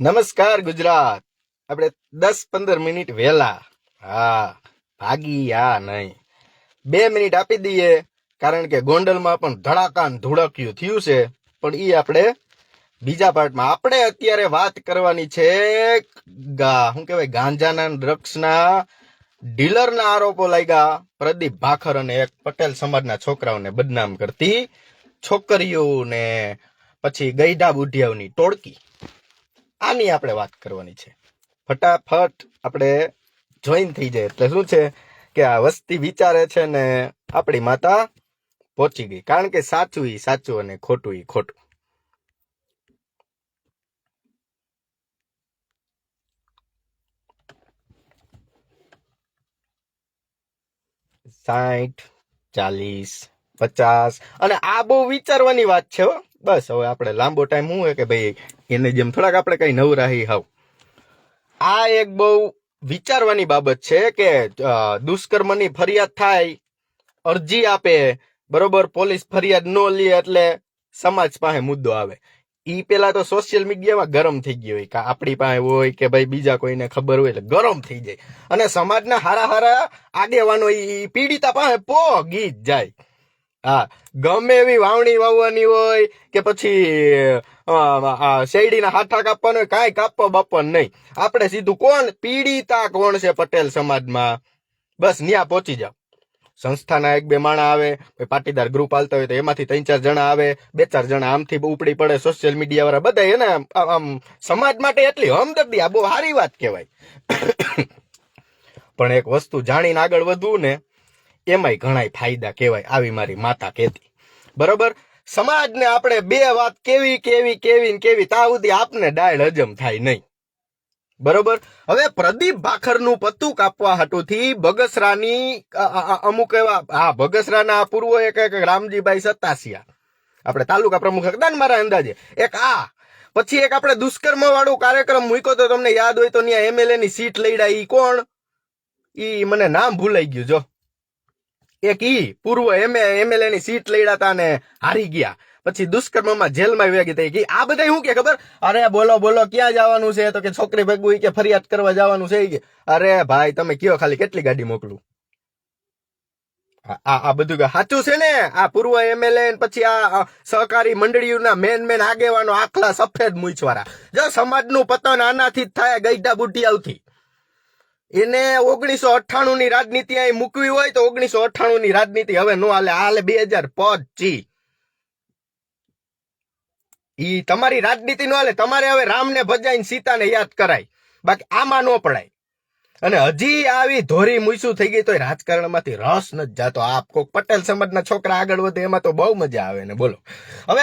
નમસ્કાર ગુજરાત. આપણે દસ પંદર મિનિટ વહેલા. હા ભાગી આ નહીં. બે મિનિટ આપી દઈએ, કારણ કે ગોંડલમાં પણ ધડાકાન ધુડક્યું થયું છે. પણ એ આપણે બીજા પાર્ટમાં. આપણે અત્યારે વાત કરવાની છે શું કહેવાય, ગાંજાના ડ્રગ્સના ડીલરના આરોપો લાગ્યા. પ્રદીપ ભાખર અને એક પટેલ સમાજના છોકરાઓને બદનામ કરતી છોકરીઓને. પછી ગઈઢા બુઢિયાઓની ટોળકી. આની આપણે વાત કરવાની છે. ફટાફટ આપણે જોઈન થઈ જાય એટલે શું છે કે આ વસ્તી વિચારે છે ને આપણી માતા પહોંચી ગઈ. કારણ કે સાચું ઈ સાચું અને ખોટું ઈ ખોટું. સાઠ ચાલીસ, પચાસ અને આ બહુ વિચારવાની વાત છે હો. બસ, હવે આપણે લાંબો ટાઈમ શું કે ભાઈ, એને જેમ થોડાક આપણે કઈ નવરાહી હાવ. આ એક બહુ વિચારવાની બાબત છે કે દુષ્કર્મની ફરિયાદ થાય, અરજી આપે, બરોબર, પોલીસ ફરિયાદ ન લે એટલે સમાજ પાસે મુદ્દો આવે. ઈ પેલા તો સોશિયલ મીડિયામાં ગરમ થઈ ગયો હોય કે આપણી પાસે હોય કે ભાઈ બીજા કોઈને ખબર હોય એટલે ગરમ થઈ જાય. અને સમાજના હારા હારા આગેવાનો ઈ પીડિતા પાસે પો ગીત જાય. હા, ગમે એવી વાવણી વાવવાની હોય કે પછી શેરડીના હાથા કાપવાનો હોય, કાંઈ કાપવા બાપવાનું નહીં. આપણે સીધું કોણ? પીડિતા કોણ છે પટેલ સમાજમાં? બસ, ન્યા પહોંચી જાવ સંસ્થાના એક બે માણા આવે પાટીદાર ગ્રુપ હાલતા હોય તો એમાંથી ત્રણ ચાર જણા આવે, બે ચાર જણા આમથી ઉપડી પડે સોશિયલ મીડિયા વાળા બધા એને આમ સમાજ માટે એટલી હમદર્દી, આ બહુ સારી વાત કહેવાય. પણ એક વસ્તુ જાણીને આગળ વધવું ને એમાંય ઘણાય ફાયદા કહેવાય આવી મારી માતા કહેતી. બરોબર? સમાજને આપણે બે વાત કેવી કેવી કેવી કેવી, તા સુધી આપને ડાયડ હજમ થાય નહીં. બરોબર? હવે પ્રદીપ ભાખરનું પત્તું કાપવા હાટુથી બગસરાની અમુક એવા, હા, બગસરાના પૂર્વ એક એક રામજીભાઈ સત્તાસિયા. આપણે તાલુકા પ્રમુખ હતા ને મારા અંદાજે. એક આ, પછી એક આપણે દુષ્કર્મ વાળો કાર્યક્રમ મૂક્યો તો તમને યાદ હોય તો ત્યાં એમએલએ ની સીટ લઈડા ઈ કોણ? ઈ મને નામ ભૂલાઈ ગયું, જો. એક ઈ પૂર્વ એમએ એમએલએ ની સીટ લઈડાતા ને હારી ગયા. પછી દુષ્કર્મમાં જેલમાં વેગી થઈ ગઈ. આ બધા શું કે ખબર? અરે બોલો બોલો, ક્યાં જવાનું છે? તો કે છોકરી ભેગું કે ફરિયાદ કરવા જવાનું છે કે. અરે ભાઈ, તમે કયો ખાલી કેટલી ગાડી મોકલું? આ, આ- બધું સાચું છે ને? આ પૂર્વ એમએલએ પછી આ આ સહકારી મંડળીઓના મેન મેન આગેવાનો આખલા સફેદ મૂછવાળા. જો સમાજનું પતન આનાથી જ થાય ગઈડા બુટી આવતી એને ઓગણીસો અઠ્ઠાણું ની રાજનીતિ અહીં મૂકવી હોય તો ઓગણીસો અઠ્ઠાણું ની રાજનીતિ હવે નો હાલે. હાલે બે હજાર પચી ઈ તમારી રાજનીતિ નો હાલે. તમારે હવે રામને ભજાઈને સીતાને યાદ કરાય. બાકી આમાં નો પડાય. અને હજી આવી ધોરી મૂસું થઈ ગઈ તો રાજકારણમાંથી રસ નથી જાતો. આપ કોક પટેલ સમાજના છોકરા આગળ વધે એમાં તો બહુ મજા આવે ને બોલો. હવે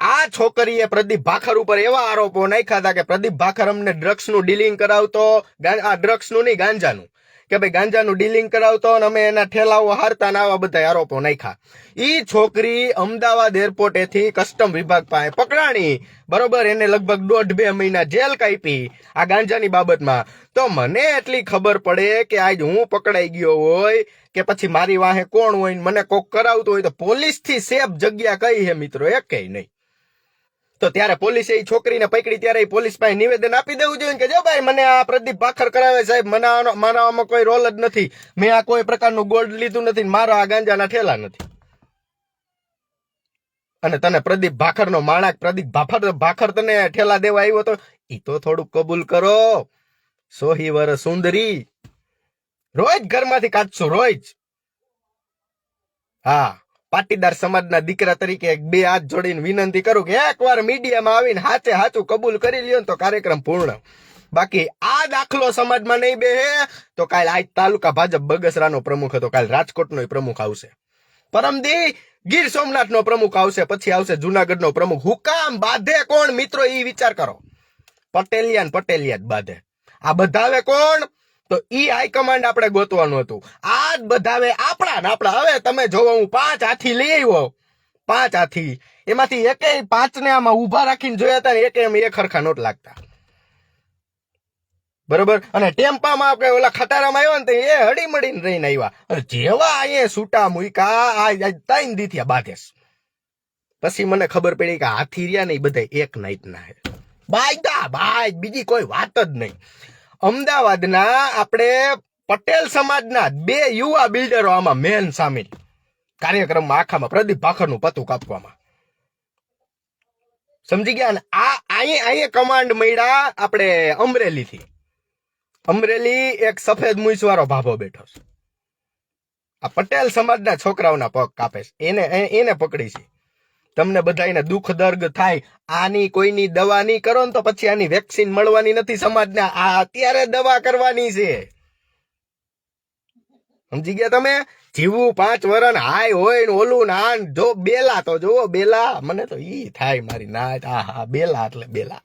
આ છોકરીએ પ્રદીપ ભાખર ઉપર એવા આરોપો નાખ્યા હતા કે પ્રદીપ ભાખર અમને ડ્રગ્સનું ડીલિંગ કરાવતો આ ડ્રગ્સનું નહીં, ગાંજાનું. કે ભાઈ ગાંજાનું ડીલિંગ કરાવતો અને અમે એના ઠેલાઓ હારતા ને આવા બધા આરોપો નાખ્યા. ઈ છોકરી અમદાવાદ એરપોર્ટેથી કસ્ટમ વિભાગ પાસે પકડાણી. બરોબર, એને લગભગ દોઢ બે મહિના જેલ કાપી આ ગાંજાની બાબતમાં. તો મને એટલી ખબર પડે કે આજ હું પકડાઈ ગયો હોય કે પછી મારી વાહે કોણ હોય મને કોક કરાવતું હોય તો પોલીસથી સેફ જગ્યા કઈ હે મિત્રો? એ કઈ નહીં. તો ત્યારે પોલીસે એ છોકરીને પકડી ત્યારે પોલીસ પાસે નિવેદન આપી દેવું જોઈએ કે જો ભાઈ, મને આ પ્રદીપ ભાખર કરાવે સાહેબ, મને મારા કોઈ રોલ જ નથી. મેં આ કોઈ પ્રકારનું ગોલ્ડ લીધું નથી મારા આ ગાંજાના ઠેલા નથી. અને તને પ્રદીપ ભાખર નો માણક, પ્રદીપ ભાખર ભાખર તને ઠેલા દેવા આવ્યો તો ઈ તો થોડુંક કબૂલ કરો. સોહી વર સુંદરી. રોજ ઘરમાંથી કાઢશું, રોજ. હા. પાટીદાર સમાજના દીકરા તરીકે બે હાથ જોડીને વિનંતી કરું કે એકવાર મીડિયામાં આવીને હાચે હાચું કબૂલ કરી લ્યો તો કાર્યક્રમ પૂર્ણ. બાકી આ દાખલો સમાજમાં નહીં બે તો કાલ આજ તાલુકા ભાજપ બગસરાનો પ્રમુખ હતો, કાલ રાજકોટનો પ્રમુખ આવશે. પરમદી, ગીર સોમનાથનો પ્રમુખ આવશે, પછી આવશે જુનાગઢનો પ્રમુખ. હુકામ બાધે કોણ? મિત્રો એ વિચાર કરો. પટેલિયાન પટેલિયા જ બાધે. આ બધાવે કોણ? તો ઈ હાઈકમાન્ડ આપણે ગોતવાનું હતું. આ જ બધા આપણા ને આપણા. હવે તમે જોવો, હું પાંચ હાથી લઈ આવ્યો. પાંચ હાથી. એમાંથી એકે પાંચ ને આમાં ઊભા રાખીને જોયા હતા ને એકે એમ એક હરખા નોટ લાગતા. બરોબર? અને ટેમ્પામાં આપણે ઓલા ખટારામાં આવ્યા ને એ હળી મળીને રહીને આવ્યા. અને જેવા અહીંયા છૂટા મૂકા આ તાઈન દીથિયા બાધેસ પછી મને ખબર પડી કે હાથી રહ્યા ને એ બધા એક નાઈટના હે. બાયદા બાય બીજી કોઈ વાત જ નહીં. અમદાવાદના આપણે પટેલ સમાજના બે યુવા બિલ્ડરો આમાં મેન સામેલ. કાર્યક્રમમાં આખામાં પ્રદીપ ભાખરનું પતું કાપવામાં. સમજી ગયા ને? આ અહીં અહીં કમાન્ડ મળ્યા આપણે અમરેલીથી. અમરેલી એક સફેદ મૂછ ભાભો બેઠો છે. આ પટેલ સમાજના છોકરાઓના પગ કાપે છે. એને એને પકડી છે. તમને બધાને દુઃખ દર્ગ થાય, આની કોઈની દવા નહીં કરો ને તો પછી આની વેક્સિન મળવાની નથી સમાજને. આ અત્યારે દવા કરવાની છે. સમજી ગયા તમે? જીવું પાંચ વરણ હાય હોય ને ઓલું ને આ જો બેલા તો જોવો બેલા. મને તો ઈ થાય મારી ના આ હા બેલા એટલે બેલા.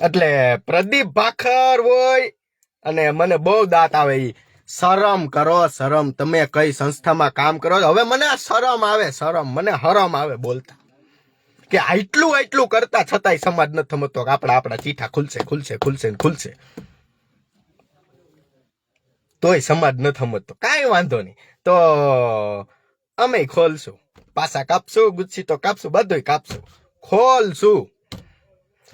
એટલે પ્રદીપ ભાખર હોય અને મને બહુ દાંત આવે ઈ. શરમ કરો, શરમ. તમે કઈ સંસ્થામાં કામ કરો? હવે મને શરમ આવે, શરમ. મને હરમ આવે બોલતા. કે આટલું આટલું કરતા છતાંય સમાજ નથી થમતો. આપણા આપણા ચીઠા ખુલશે ખુલશે ખુલશે ખુલશે. તોય સમાજ નથી થમતો. કાંઈ વાંધો નહીં. તો અમે ખોલશું. પાછા કાપશું, ગુચ્છી તો કાપશું, બધુંય કાપશું. ખોલશું.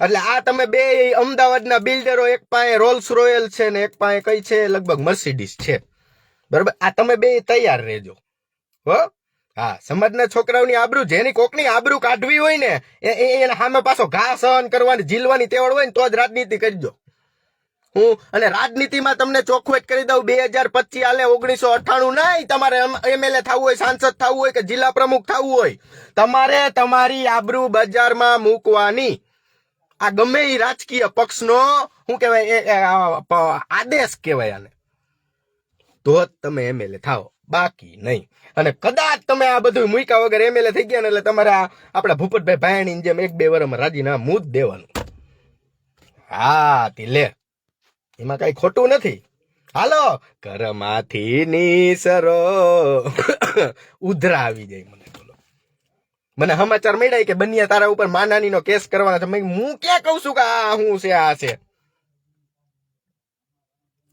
એટલે આ તમે બે અમદાવાદના બિલ્ડરો, એક પાસે રોલ્સ રોયલ છે ને એક પાસે કઈ છે, લગભગ મર્સિડીઝ છે. બરાબર? આ તમે બે તૈયાર રહેજો. હો? હા, સમાજના છોકરાઓની આબરૂ, જેની કોકની આબરૂ કાઢવી હોય ને, એ એના સામે પાછો ઘા સહન કરવાની, ઝીલવાની તેવડ હોય ને, તો જ રાજનીતિ કરજો હું અને રાજનીતિમાં તમને ચોખ્ખું જ કરી દઉં, બે હજાર પચીસ હાલે ઓગણીસો અઠ્ઠાણું નહીં તમારે એમએલએ થવું હોય, સાંસદ થવું હોય કે જિલ્લા પ્રમુખ થવું હોય, તમારે તમારી આબરૂ બજારમાં મૂકવાની. આ ગમે એ રાજકીય પક્ષનો, શું કહેવાય આદેશ કહેવાય આને. તો તમે એમએલએ થાઓ. બાકી નહીં. અને કદાચ તમે આ બધું મૂકા વગર એમએલએ થઈ ગયા ને એટલે તમારે આપણા ભૂપતભાઈ ભાયાણીની જેમ એક બે વર્ષમાં રાજીનામું જ દેવાનું. હા, તી લે. એમાં કઈ ખોટું નથી. હાલો, ઘરમાંથી નીસરો ઉધરા આવી જાય મને. મને સમાચાર મળ્યા કે બન્યા તારા ઉપર માનાનીનો કેસ કરવાના છે. હું ક્યાં કહું છું કે આ હું છે, આ છે?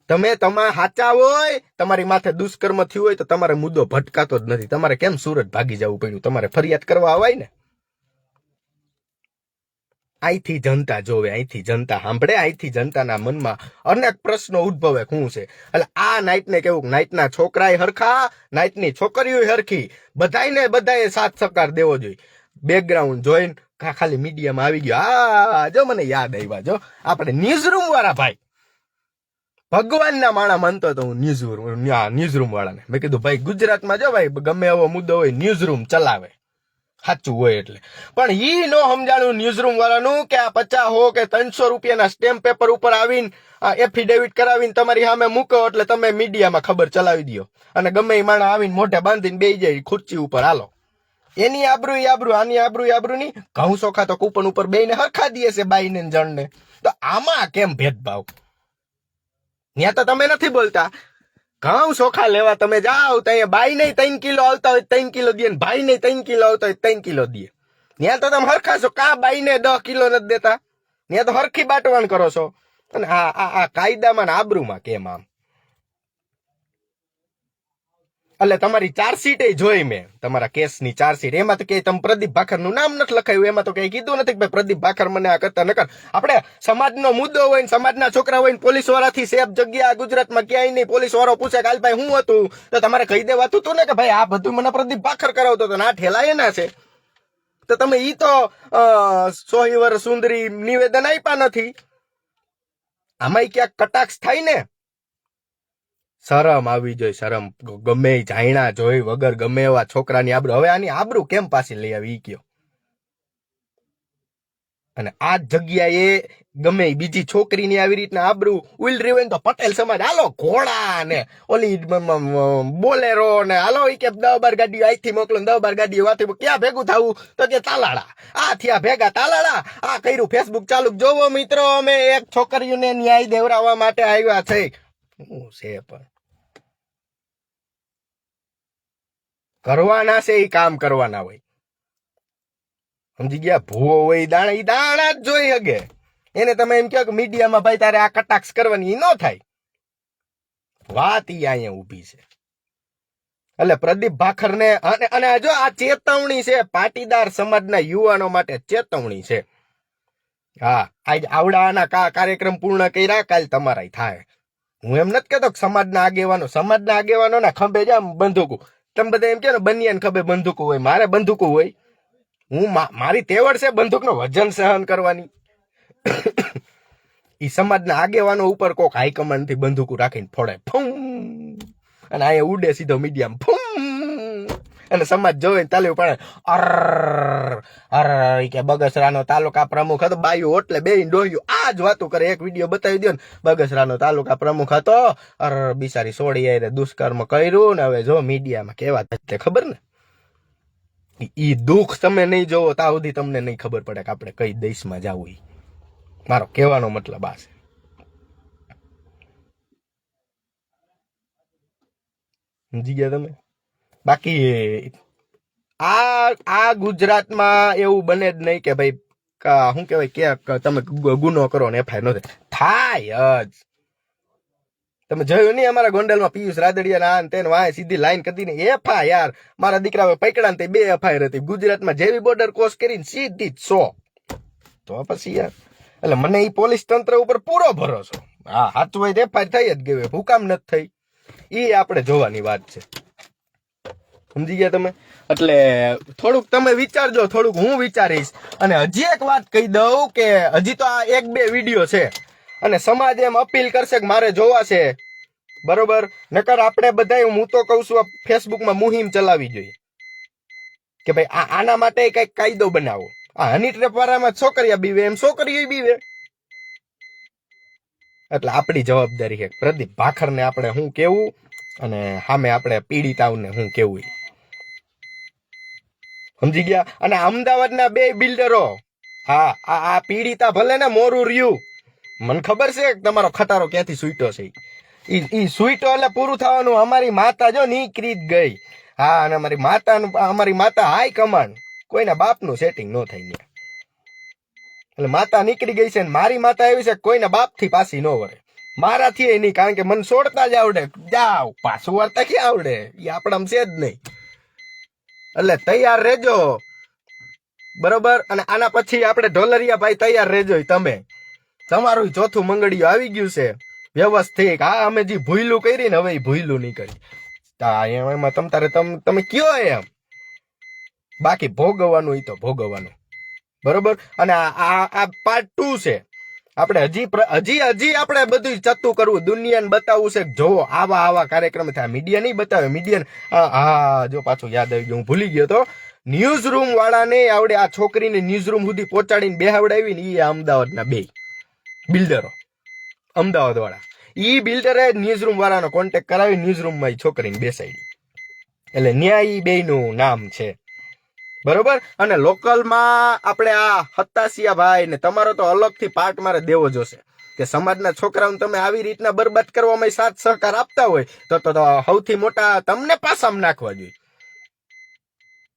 તમે તમારા સાચા હોય, તમારી માથે દુષ્કર્મ થયું હોય તો તમારે મુદ્દો ભટકાતો જ નથી. તમારે કેમ સુરત ભાગી જવું પડ્યું? તમારે ફરિયાદ કરવા અવાય ને? અહીંથી જનતા જોવે અહીંથી જનતા સાંભળે અહીંથી જનતાના મનમાં અનેક પ્રશ્નો ઉદ્ભવે શું છે. એટલે આ નાઇટને કેવું નાઇટના છોકરાએ હરખા નાઇટની છોકરીઓ હરખી. બધાને બધાએ સાથ સહકાર દેવો જોઈએ. બેકગ્રાઉન્ડ જોઈને ખાલી મીડિયામાં આવી ગયો. આ જો મને યાદ આવ્યા જો. આપણે ન્યૂઝ રૂમ વાળા ભાઈ. ભગવાનના માણા માનતો હતો હું ન્યૂઝ રૂમ ન્યૂઝ રૂમ વાળાને મેં કીધું, ભાઈ ગુજરાતમાં જો ભાઈ ગમે એવો મુદ્દો હોય ન્યૂઝ રૂમ ચલાવે. સાચું હોય એટલે. પણ ઈ નો સમજાણું ન્યૂઝરૂમ વાળાનું કે આ પચાસ હો કે ત્રણસો રૂપિયાના સ્ટેમ્પ પેપર ઉપર આવીને આ એફિડેવિટ કરાવીને તમારી સામે મૂકો એટલે તમે મીડિયામાં ખબર ચલાવી દો. અને ગમે એ માણા આવીને મોઢે બાંધીને બેસી જાય ખુરચી ઉપર, હાલો. એની આબરૂ આબરૂ, આની આબરૂ આબરૂ ની ઘઉં સોખા તો કૂપન ઉપર બેને હરખા દે છે બાઈને જણને. તો આમાં કેમ ભેદભાવ? ત્યાં તો તમે નથી બોલતા. ઘઉં ચોખા લેવા તમે જાઓ, તો અહીંયા બાઈ નહીં ત્રણ કિલો આવતા હોય, ત્રણ કિલો દે ભાઈ નહીં ત્રણ કિલો આવતા હોય, ત્રણ કિલો દે. ત્યાં તો તમે હરખા છો કા બાઈ ને દસ કિલો નથી દેતા? ત્યાં તો હરખી બાટવાણ કરો છો. અને આ આ કાયદામાં ને આબરૂમાં કેમ આમ? એટલે તમારી ચાર્જશીટ જોઈ મેં. તમારા કેસની ચાર્જશીટ એમાં તો કે તમે પ્રદીપ ભાખરનું નામ નથી લખાયું. એમાં તો કઈ કીધું નથી કે ભાઈ પ્રદીપ ભાખર મને આ કરતા નકર. આપણે સમાજનો મુદ્દો હોય ને, સમાજના છોકરા હોય ને પોલીસ વાળાથી સેફ જગ્યા ગુજરાતમાં ક્યાંય નહીં. પોલીસ વાળો પૂછે કાલ ભાઈ, હું હતું? તો તમારે કહી દેવાતું હતું ને કે, ભાઈ, આ બધું મને પ્રદીપ ભાખર કરાવતો હતો આ ઠેલા એના છે. તો તમે ઈ તો સોહીવર સુંદરી નિવેદન આપ્યા નથી. આમાંય ક્યાંક કટાક્ષ થાય ને શરમ આવી જોઈએ શરમ. ગમે જાયણા જોઈ વગર, ગમે એવા છોકરાની આબરૂ. હવે આની આબરૂ કેમ પાછી લઈ આવી કયો? અને આ જગ્યાએ ગમે બીજી છોકરીની આવી રીતના આબરૂ ઉલરી હોય ને તો પટેલ સમાજ, હાલો, ઘોડા ને, ઓલી બોલેરો ને, હાલો, ઈ કે દસ બાર ગાડીઓ અહીંથી મોકલો દસ બાર ગાડી વાથી ક્યાં ભેગું થવું? તો કે તાલાળા. આ થયા ભેગા તાલાળા. આ કર્યું ફેસબુક ચાલુ. જોવો મિત્રો, અમે એક છોકરીઓને ન્યાય દેવરાવવા માટે આવ્યા છે. શું છે પણ? કરવાના છે એ કામ કરવાના હોય. સમજી ગયા? ભૂવો હોય, દાણા એ દાણા જ જોઈ હગે. એને તમે એમ કહો કે મીડિયામાં ભાઈ તારે આ કટાક્ષ કરવાની ન થાય. વાત ઈ અહીંયા ઊભી છે. એટલે પ્રદીપ ભાખરને, અને અને જો આ ચેતવણી છે, પાટીદાર સમાજના યુવાનો માટે ચેતવણી છે. હા, આજ આવડાના કા, કાર્યક્રમ પૂર્ણ કર્યા, કાલ તમારાય થાય. હું એમ નથી કહેતો સમાજના આગેવાનો સમાજના આગેવાનો ના ખંભે જામ બંદૂકો. તમે બધા એમ કે ને બનિયાન ખભે બંદૂકો હોય. મારે બંદૂકો હોય. હું મારી તેવડ છે બંદૂકનો વજન સહન કરવાની. એ સમાજના આગેવાનો ઉપર કોક હાઈકમાન્ડથી બંદૂકો રાખીને ફોડે ફૂમ! અને અહીંયા ઉડે સીધો મીડિયમ. ફૂમ! અને સમાજ જોવે તાલી ઉપાડે. અર અર કે બગસરાનો તાલુકા પ્રમુખ હતો. બાયું ઓટલે બે ડોહ્યું. આ જ વાતું કરે. એક વીડિયો બતાવી દો ને. બગસરાનો તાલુકા પ્રમુખ હતો. અર બિચારી સોડી આવીને દુષ્કર્મ કર્યું ને હવે જો મીડિયામાં કેવા તે ખબર ને? ઈ- દુઃખ તમે નહીં જોવો ત્યાં સુધી તમને નહીં ખબર પડે કે આપણે કઈ દેશમાં જવું મારો કહેવાનો મતલબ આ છે. સમજી ગયા તમે? બાકી આ આ ગુજરાતમાં એવું બને જ નહીં કે ભાઈ શું કહેવાય, કે તમે ગુનો કરો ને એફઆઈઆર નો થાય. જ. તમે જોયું નહીં અમારા ગોંડલમાં પિયુષ રાદડિયા ના તેને વાય સીધી લાઈન કરી ને એફઆઈઆર. મારા દીકરા પકડા ને બે એફઆઈઆર હતી. ગુજરાતમાં જેવી બોર્ડર ક્રોસ કરીને સીધી જ સો. તો પછી યાર, એટલે મને એ પોલીસ તંત્ર ઉપર પૂરો ભરોસો. હા સાચું હોય તો એફઆઈઆર થઈ જ ગયું. હું કામ નથી થઈ. એ આપણે જોવાની વાત છે. સમજી ગયા તમે? એટલે થોડુંક તમે વિચારજો, થોડુંક હું વિચારીશ. અને હજી એક વાત કહી દઉં કે હજી તો આ એક બે વીડિયો છે. અને સમાજ એમ અપીલ કરશે કે મારે જોવા છે. બરોબર? નકર આપણે બધા હું તો કહું છું ફેસબુકમાં મુહિમ ચલાવવી જોઈએ. કે ભાઈ, આ આના માટે કંઈક કાયદો બનાવો. આ હની ટ્રેપ વાળામાં છોકરીયા બીવે એમ છોકરીઓ બીવે. એટલે આપણી જવાબદારી છે. પ્રદીપ ભાખરને આપણે શું કેવું અને સામે આપણે પીડિતાઓને શું કેવું. સમજી ગયા? અને અમદાવાદના બે બિલ્ડરો. હા, આ આ પીડિતા ભલે ને મોરું રહ્યું. મને ખબર છે તમારો ખટારો ક્યાંથી સૂઈટો છે ઈ. સૂઈટો એટલે પૂરું થવાનું. અમારી માતા જો નીકળી જ ગઈ. હા, અને અમારી માતાનું અમારી માતા હાઈ કમાન્ડ કોઈના બાપનું સેટિંગ ન થઈ ગયા એટલે માતા નીકળી ગઈ છે ને મારી માતા એવી છે, કોઈના બાપથી પાછી ન વળે. મારાથી એ નહીં, કારણ કે મને છોડતા જ આવડે. જાવ પાછું વાર્તા ક્યાં આવડે? એ આપણામાં છે જ નહીં. એટલે તૈયાર રહેજો. બરોબર? અને આના પછી આપણે ઢોલરિયા ભાઈ તૈયાર રહેજો તમે. તમારું ચોથું મંગળિયું આવી ગયું છે. વ્યવસ્થિત. હા, અમે જે ભૂયલું કરી ને હવે ઈ ભૂયલું નહીં કરી એમાં તમ તારે તમ, તમે કયો એમ? બાકી ભોગવવાનું એ તો ભોગવવાનું. બરોબર? અને આ- આ પાર્ટ ટુ છે. આપણે હજી હજી હજી આપણે બધું ચતું કરવું. દુનિયાને બતાવવું છે. જોવો આવા આવા કાર્યક્રમ થયા. મીડિયા નહીં બતાવે. મીડિયા હા જો પાછું યાદ આવી ગયું. હું ભૂલી ગયો તો. ન્યૂઝ રૂમ વાળાને આવડે આ છોકરીને ન્યૂઝ રૂમ સુધી પહોંચાડીને બેહાવડાવી ને એ અમદાવાદના બે બિલ્ડરો. અમદાવાદ વાળા. એ બિલ્ડરે ન્યૂઝ રૂમ વાળાનો કોન્ટેક્ટ કરાવી ન્યૂઝ રૂમમાં એ છોકરીને બેસાડી. એટલે ન્યાય બેનું નામ છે. બરોબર? અને લોકલમાં આપણે આ હતાશિયા ભાઈ ને તમારો તો અલગથી પાર્ટ મારે દેવો જોશે. કે સમાજના છોકરાઓને તમે આવી રીતના બરબાદ કરવામાં સાથ સહકાર આપતા હોય, તો તો સૌથી મોટા તમને પાસામાં નાખવા જોઈએ.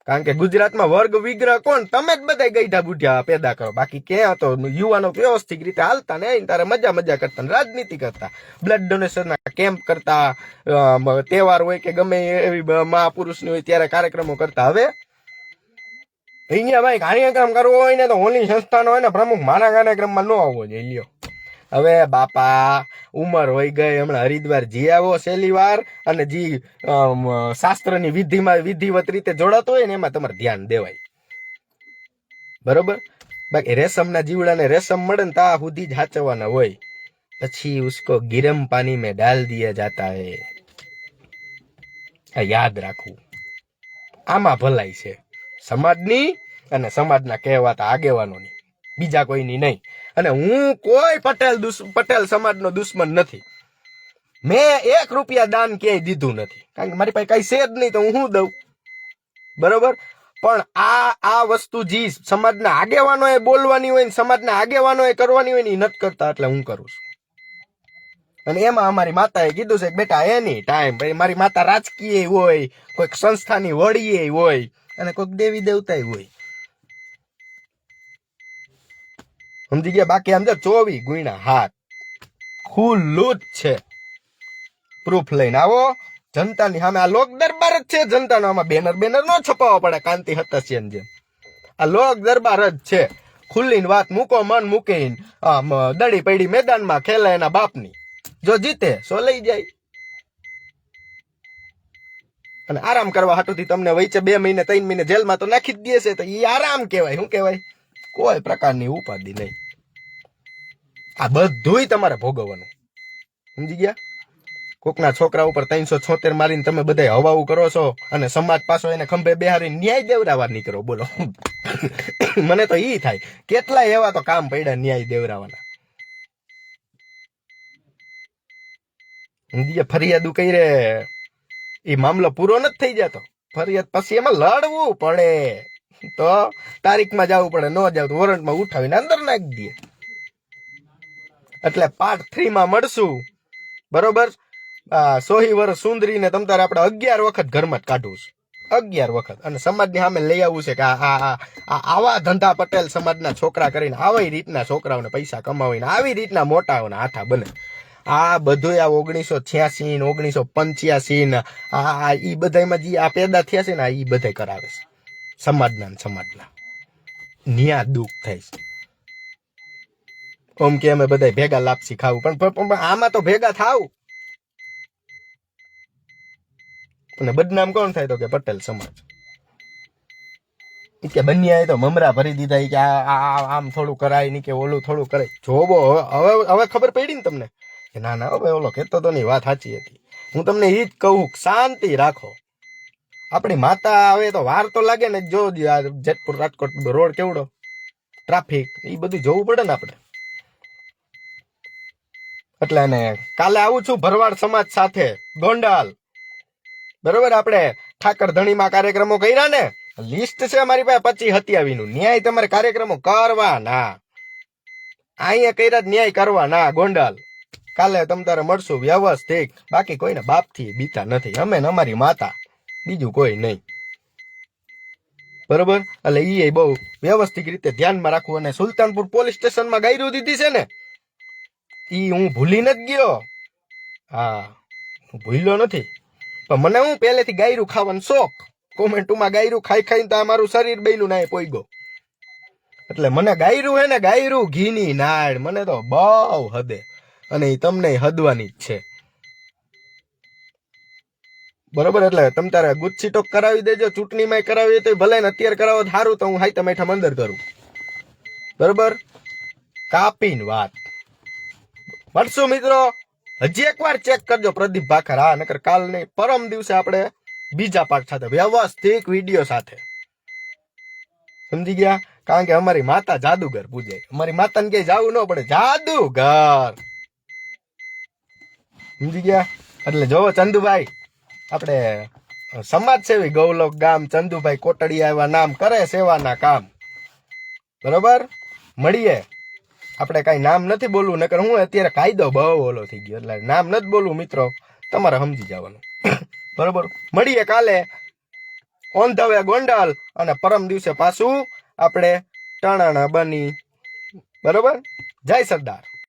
કારણ કે ગુજરાતમાં વર્ગ વિગ્રહ કોણ? તમે જ બધા ગઈઢા બુઢિયા પેદા કરો. બાકી ક્યાં તો યુવાનો વ્યવસ્થિત રીતે હાલતા ને તારે મજા મજા કરતા રાજનીતિ કરતા. બ્લડ ડોનેશન ના કેમ્પ કરતા તહેવાર હોય કે ગમે એવી મહાપુરુષની હોય ત્યારે કાર્યક્રમો કરતા. હવે ભાઈ કાર્યક્રમ કરવો હોય ને તો ઓલી સંસ્થાનો હોય ને પ્રમુખ મારા કાર્યક્રમમાં ન આવવો જોઈએ, લ્યો. હવે બાપા, ઉંમર હોય ગઈ, હમણાં હરિદ્વાર જી આવો છેલ્લી વાર અને જી શાસ્ત્રની વિધિમાં વિધિવત રીતે જોડાતો હોય ને એમાં તમારે ધ્યાન દેવાય. બરોબર? બાકી રેશમના જીવડાને રેશમ મળે ને તા સુધી જ હાચવાના હોય. પછી ઉસકો ગીરમ પાણી મેં ડાલ દિયા જાતા હે. યાદ રાખવું. આમાં ભલાઈ છે. સમાજની અને સમાજના કહેવાતા આગેવાનોની. બીજા કોઈની નહીં. અને હું કોઈ પટેલ પટેલ સમાજનો દુશ્મન નથી. મેં એક રૂપિયા દાન ક્યાંય દીધું નથી. કારણ કે મારી પાસે કઈ છે જ નહીં તો હું શું દઉં? બરોબર? પણ આ આ વસ્તુ જી સમાજના આગેવાનોએ બોલવાની હોય ને સમાજના આગેવાનોએ કરવાની હોય ને એ નથી કરતા, એટલે હું કરું છું. અને એમાં અમારી માતાએ કીધું છે બેટા, એની ટાઈમ મારી માતા રાજકીય હોય, કોઈક સંસ્થાની વડીએ હોય અને કોઈક દેવી દેવતા હોય. સમજી ગયા? બાકી અંદર ચોવી ગુણ્યા હાથ ખુલ્લું જ છે. પ્રૂફ લઈને આવો. જનતાની સામે આ લોક દરબાર જ છે. જનતાનો આમાં બેનર બેનર નો છપાવવા પડે. કાંતિ હતાશિયન જેમ. આ લોક દરબાર જ છે. ખુલ્લીને વાત મૂકો, મન મૂકીને. દડી પડી મેદાનમાં ખેલે એના બાપની. જો જીતે, સો લઈ જાય. અને આરામ કરવા હાટુથી તમને વચ્ચે બે મહિને, ત્રણ મહિને જેલમાં તો નાખી જ દેશે તો એ આરામ કહેવાય, શું કહેવાય? કોઈ પ્રકારની ઉપાધિ નહીં. આ બધુંય તમારે ભોગવવાનું. સમજી ગયા? કોકના છોકરા ઉપર ત્રણસો છોતેર મારીને તમે બધા હવાવું કરો છો અને સમાજ પાછો એને ખંભે બેહારીને ન્યાય દેવરાવા નીકળો, બોલો. મને તો ઈ થાય. કેટલા એવા તો કામ પડ્યા ન્યાય દેવરાવાના. સમજી ગયા? ફરિયાદું કઈ રે એ મામલો પૂરો નથી થઈ જતો. ફરિયાદ પછી એમાં લડવું પડે. તો તારીખમાં જવું પડે, ન જાવ તો વોરંટમાં ઉઠાવીને અંદર નાખી દે. એટલે પાર્ટ થ્રી માં મળશું. બરોબર? સોહી વર્ષ સુંદરીને તમ તારે આપણે અગિયાર વખત ઘરમાં જ કાઢવું છે. અગિયાર વખત. અને સમાજની સામે લઈ આવવું છે કે આ- આ આવા ધંધા પટેલ સમાજના છોકરા કરીને આવી રીતના છોકરાઓને પૈસા કમાવીને, આવી રીતના મોટાઓના હાથા બને. આ બધું આ ઓગણીસો છ્યાસી ને ઓગણીસો પંચ્યાસી ને આ એ બધામાં જે આ પેદા થયા છે ને ઈ બધા કરાવે છે. સમાજના સમાજના. ન્યા દુઃખ થાય છે. ઓમ કે અમે બધા ભેગા લાપસી ખાવું. પણ આમાં તો ભેગા થાવ. અને બદનામ કોણ થાય તો કે પટેલ સમાજ. કે બન્યા તો મમરા ભરી દીધા કે આ આમ થોડું કરાય નહીં કે ઓલું થોડું કરાય. જોવો, હવે હવે ખબર પડી ને તમને? કે ના ના હવે ઓલો કહેતો તો ની વાત સાચી હતી. હું તમને એ જ કહું શાંતિ રાખો. આપણી માતા આવે તો વાર તો લાગે ને, જો જેતપુર, રાજકોટ રોડ કેવડો? ટ્રાફિક એ બધું જોવું પડે ને આપણે. એટલે ને કાલે આવું છું ભરવાડ સમાજ સાથે, ગોંડાલ. બરોબર, આપણે ઠાકર ધણીમાં કાર્યક્રમો કર્યા ને, લિસ્ટ છે અમારી પાસે પચી હત્યાવીનું. ન્યાય તમારે કાર્યક્રમો કરવાના. અહીંયા કર્યા જ ન્યાય કરવાના, ગોંડાલ. કાલે તમ તારે મળશું, વ્યવસ્થિત. બાકી કોઈને બાપથી બીતા નથી. અમે ને અમારી માતા. બીજું કોઈ નહીં. બરોબર? એટલે એ બહુ વ્યવસ્થિત રીતે ધ્યાનમાં રાખવું અને સુલતાનપુર પોલીસ સ્ટેશનમાં ગાયરું દીધી છે ને? એ હું ભૂલી નથી ગયો. હા, હું ભૂલ્યો નથી. પણ મને હું પહેલેથી ગાયરું ખાવાનો શોખ. કોમેન્ટમાં ગાયરું ખાઈ ખાઈને તો આ મારું શરીર બૈલું ના પોઈગો. એટલે મને ગાયરું હે ને ગાયરું ઘીની નાળ. મને તો બહુ હદે. અને એ તમને હદવાની જ છે. બરોબર? એટલે તમ તારે ગુચ્છી ટોક કરાવી દેજો ચૂંટણીમાં કરાવી તો ભલે ને અત્યારે કરાવો સારું તો હું હાઈ તમે અંદર કરું. બરોબર? કાપીન વાત. મળશું મિત્રો. હજી એકવાર ચેક કરજો, પ્રદીપ ભાખર. હા, નકર કાલ નહીં પરમ દિવસે આપણે બીજા પાઠ સાથે, વ્યવસ્થિત વીડિયો સાથે. સમજી ગયા? કારણ કે અમારી માતા જાદુગર પૂજે. અમારી માતાને ક્યાંય જવું ન પડે. જાદુગર! સમજી ગયા? એટલે જોવો ચંદુભાઈ, આપણે સમાજ સેવી ગૌલોક ગામ ચંદુભાઈ કોટડીયા એવા નામ કરે સેવાના કામ. બરોબર? મળીએ. આપણે કાંઈ નામ નથી બોલવું, નકર હું અત્યારે કાયદો બહુ ઓલો થઈ ગયો, એટલે નામ નથી બોલવું, મિત્રો. તમારે સમજી જવાનું. બરોબર? મળીએ કાલે. ઓન ધ વે ગોંડલ અને પરમ દિવસે પાછું આપણે ટણાણા બની. બરોબર? જય સરદાર.